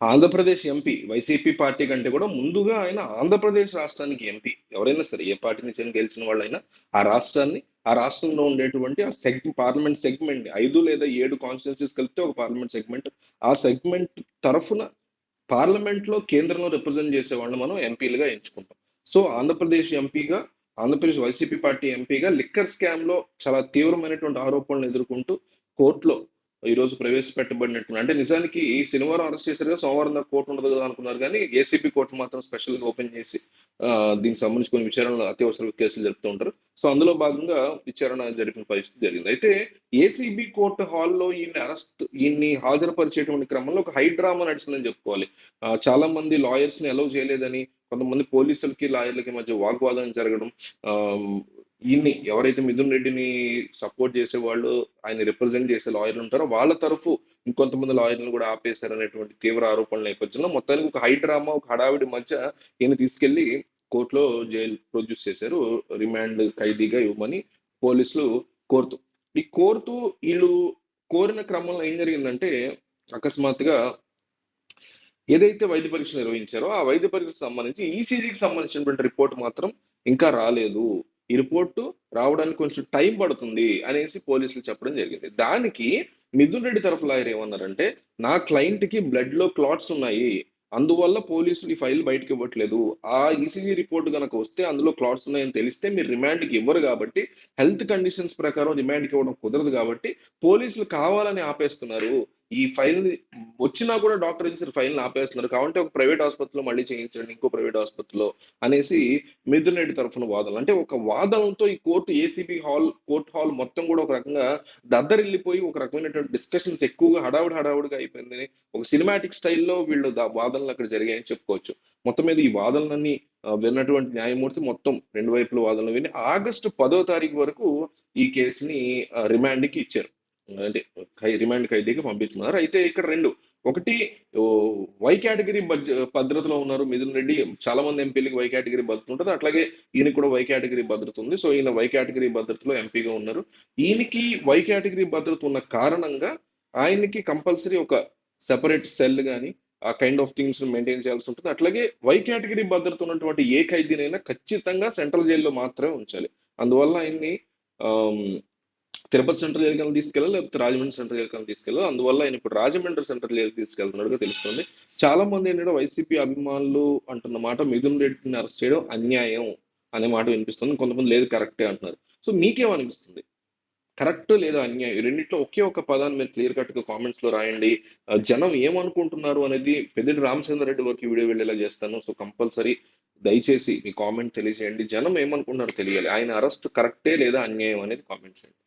Andhra Pradesh MP YCP party కంటే కూడా ముందుగా ఆయన ఆంధ్రప్రదేశ్ రాష్ట్రానికి ఎంపీ. ఎవరైనా సరే ఏ పార్టీ నుంచి గెలిచిన వాళ్ళైనా ఆ రాష్ట్రాన్ని ఆ రాష్ట్రంలో ఉండేటువంటి ఆ సెగ్ పార్లమెంట్ సెగ్మెంట్ ఐదు లేదా ఏడు కాన్స్టిట్యూన్సీస్ కలిపితే ఒక పార్లమెంట్ సెగ్మెంట్. ఆ సెగ్మెంట్ తరఫున పార్లమెంట్లో కేంద్రంలో రిప్రజెంట్ చేసే వాళ్ళని మనం ఎంపీలుగా ఎంచుకుంటాం. సో ఆంధ్రప్రదేశ్ ఎంపీగా ఆంధ్రప్రదేశ్ వైసీపీ పార్టీ ఎంపీగా లిక్కర్ స్కామ్లో చాలా తీవ్రమైనటువంటి ఆరోపణలు ఎదుర్కొంటూ కోర్టులో ఈ రోజు ప్రవేశపెట్టబడినట్టు అంటే నిజానికి శనివారం అరెస్ట్ చేశారు కదా సోమవారం దాకా కోర్టు ఉండదు కదా అనుకున్నారు. కానీ ఏసీబీ కోర్టు మాత్రం స్పెషల్గా ఓపెన్ చేసి దీనికి సంబంధించి కొన్ని విచారణలు అత్యవసర కేసులు జరుపుతూ ఉంటారు. సో అందులో భాగంగా విచారణ జరిపిన పరిస్థితి జరిగింది. అయితే ఏసీబీ కోర్టు హాల్లో ఈయన్ని అరెస్ట్ ఈయన్ని హాజరుపరిచేటువంటి క్రమంలో ఒక హై డ్రామా నడిచిందని చెప్పుకోవాలి. చాలా మంది లాయర్స్ని అలౌ చేయలేదని కొంతమంది పోలీసులకి లాయర్లకి మధ్య వాగ్వాదం జరగడం ఈయన్ని ఎవరైతే మిథున్ రెడ్డిని సపోర్ట్ చేసే వాళ్ళు ఆయన రిప్రజెంట్ చేసే లాయర్లు ఉంటారో వాళ్ళ తరఫు ఇంకొంతమంది లాయర్లను కూడా ఆపేశారనేటువంటి తీవ్ర ఆరోపణల నేపథ్యంలో మొత్తానికి ఒక హై డ్రామా ఒక హడావిడి మధ్య ఈయన తీసుకెళ్ళి కోర్టులో జైలు ప్రొడ్యూస్ చేశారు. రిమాండ్ ఖైదీగా ఇవ్వమని పోలీసులు కోరుతూ. ఈ కోరుతూ వీళ్ళు కోరిన క్రమంలో ఏం జరిగిందంటే అకస్మాత్తుగా ఏదైతే వైద్య పరీక్ష నిర్వహించారో ఆ వైద్య పరీక్షకు సంబంధించి ఈసీజీకి సంబంధించినటువంటి రిపోర్ట్ మాత్రం ఇంకా రాలేదు. ఈ రిపోర్టు రావడానికి కొంచెం టైం పడుతుంది అనేసి పోలీసులు చెప్పడం జరిగింది. దానికి మిథున్ రెడ్డి తరఫు లాయర్ ఏమన్నారంటే నా క్లయింట్కి బ్లడ్లో క్లాట్స్ ఉన్నాయి అందువల్ల పోలీసులు ఈ ఫైల్ బయటకు ఇవ్వట్లేదు. ఆ ఈసీజీ రిపోర్ట్ కనుక వస్తే అందులో క్లాట్స్ ఉన్నాయని తెలిస్తే మీరు రిమాండ్కి ఇవ్వరు కాబట్టి హెల్త్ కండిషన్స్ ప్రకారం రిమాండ్కి ఇవ్వడం కుదరదు కాబట్టి పోలీసులు కావాలని ఆపేస్తున్నారు. ఈ ఫైల్ వచ్చినా కూడా డాక్టర్ ఇచ్చిన ఫైల్ ఆపేస్తున్నారు. కాబట్టి ఒక ప్రైవేట్ ఆసుపత్రిలో మళ్ళీ చేయించండి ఇంకో ప్రైవేట్ ఆసుపత్రిలో అనేసి మిథున్ రెడ్డి తరఫున వాదనలు. అంటే ఒక వాదనతో ఈ court ACB hall court hall మొత్తం కూడా ఒక రకంగా దద్దరిల్లిపోయి ఒక రకమైనటువంటి డిస్కషన్స్ ఎక్కువగా హడావుడి హడావుడిగా అయిపోయింది ఒక సినిమాటిక్ స్టైల్లో వీళ్ళు వాదనలు అక్కడ జరిగాయని చెప్పుకోవచ్చు. మొత్తం మీద ఈ వాదనలన్నీ విన్నటువంటి న్యాయమూర్తి మొత్తం రెండు వైపుల వాదనలు విని ఆగస్టు పదో తారీఖు వరకు ఈ కేసుని రిమాండ్కి ఇచ్చారు. అంటే ఖై- రిమాండ్ ఖైదీకి పంపిస్తున్నారు. అయితే ఇక్కడ రెండు. ఒకటి వై కేటగిరీ భద్రతలో ఉన్నారు. మిథున్ రెడ్డి చాలా మంది ఎంపీలకి వై కేటగిరీ భద్రత ఉంటుంది. అట్లాగే ఈయనకి కూడా వై కేటగిరీ భద్రత ఉంది. సో ఈయన వై కేటగిరీ భద్రతలో ఎంపీగా ఉన్నారు. ఈయనకి వై కేటగిరీ భద్రత ఉన్న కారణంగా ఆయనకి కంపల్సరీ ఒక సెపరేట్ సెల్ కానీ ఆ కైండ్ ఆఫ్ థింగ్స్ మెయింటైన్ చేయాల్సి ఉంటుంది. అట్లాగే వై కేటగిరీ భద్రత ఉన్నటువంటి ఏ ఖైదీనైనా ఖచ్చితంగా సెంట్రల్ జైల్లో మాత్రమే ఉంచాలి. అందువల్ల ఆయన్ని తిరుపతి సెంట్రల్ జైలుకి తీసుకెళ్ళాలి? లేకపోతే రాజమండ్రి సెంట్రల్ జైలుకి తీసుకెళ్ళాలి? అందువల్ల ఆయన ఇప్పుడు రాజమండ్రి సెంట్రల్ ఏరియాకి తీసుకెళ్తున్నట్టుగా తెలుస్తుంది. చాలా మంది ఏంటంటే వైసీపీ అభిమానులు అంటున్న మాట మిథున్ రెడ్డిని అరెస్ట్ చేయడం అన్యాయం అనే మాట వినిపిస్తుంది. కొంతమంది లేదు కరెక్టే అంటున్నారు. సో మీకేమనిపిస్తుంది? కరెక్ట్ లేదా అన్యాయం? రెండింటిలో రెండిట్లో ఒకే ఒక పదాన్ని మీరు క్లియర్ కట్ కామెంట్స్లో కామెంట్స్లో రాయండి జనం ఏమనుకుంటున్నారు అనేది పెద్దిరెడ్డి రామచంద్ర రెడ్డి వరకు వీడియో వెళ్ళేలా చేస్తాను. సో కంపల్సరీ దయచేసి మీ కామెంట్ తెలియజేయండి. జనం ఏమనుకుంటున్నారో తెలియాలి. ఆయన అరెస్ట్ కరెక్టే లేదా అన్యాయం అనేది కామెంట్ చేయండి.